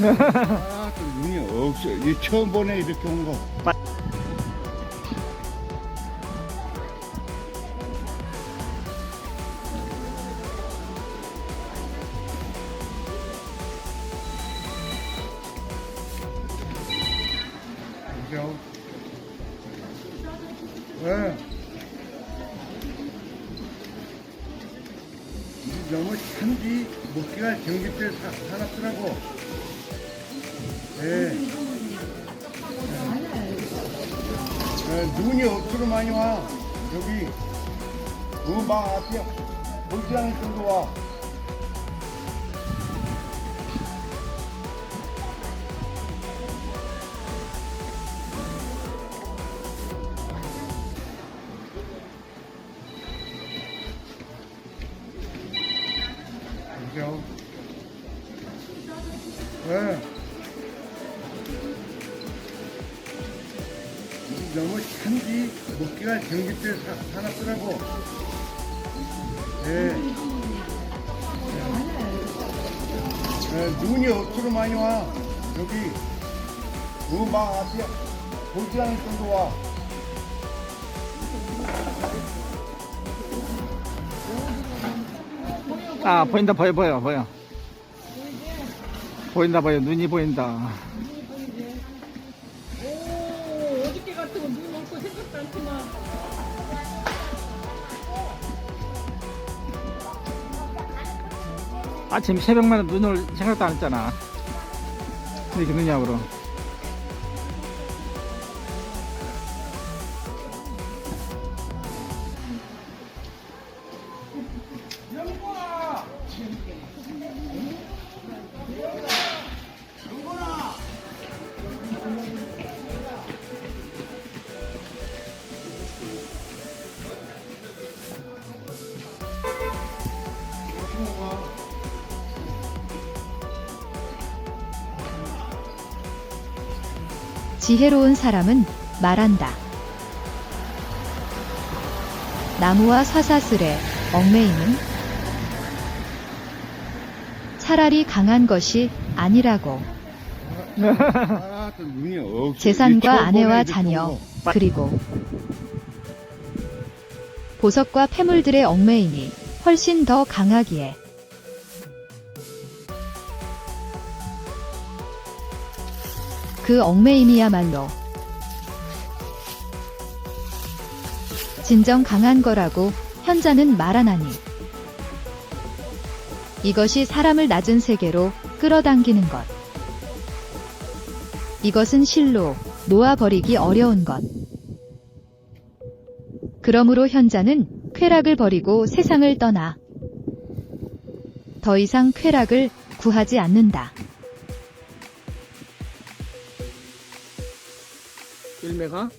아, 또 눈이 없어. 이 처음 보네 이렇게 온 거. 그죠? 왜? 너무 참지 먹기가 전기세 사납더라고. 예. 예, 눈이 억수로 많이 와. 여기 그막 앞에 보지 않을 정도 와. 그죠? 너무 참지 먹기가 전기세 사납더라고. 예. 예, 눈이 억수로 많이 와. 여기 그막 앞에 보지 않을 정도 와. 아 보인다 보여 보여 보여 보인다 보여 눈이 보인다 아침 새벽마다 눈 올 생각도 안 했잖아. 이렇게 눈이 와으로 지혜로운 사람은 말한다. 나무와 사사슬에 얽매이는 차라리 강한 것이 아니라고 재산과 아내와 자녀. 그리고 보석과 폐물들의 얽매이니 훨씬 더 강하기에 그 얽매임이야말로 진정 강한 거라고 현자는 말하나니 이것이 사람을 낮은 세계로 끌어당기는 것. 이것은 실로 놓아버리기 어려운 것. 그러므로 현자는 쾌락을 버리고 세상을 떠나 더 이상 쾌락을 구하지 않는다. 일매가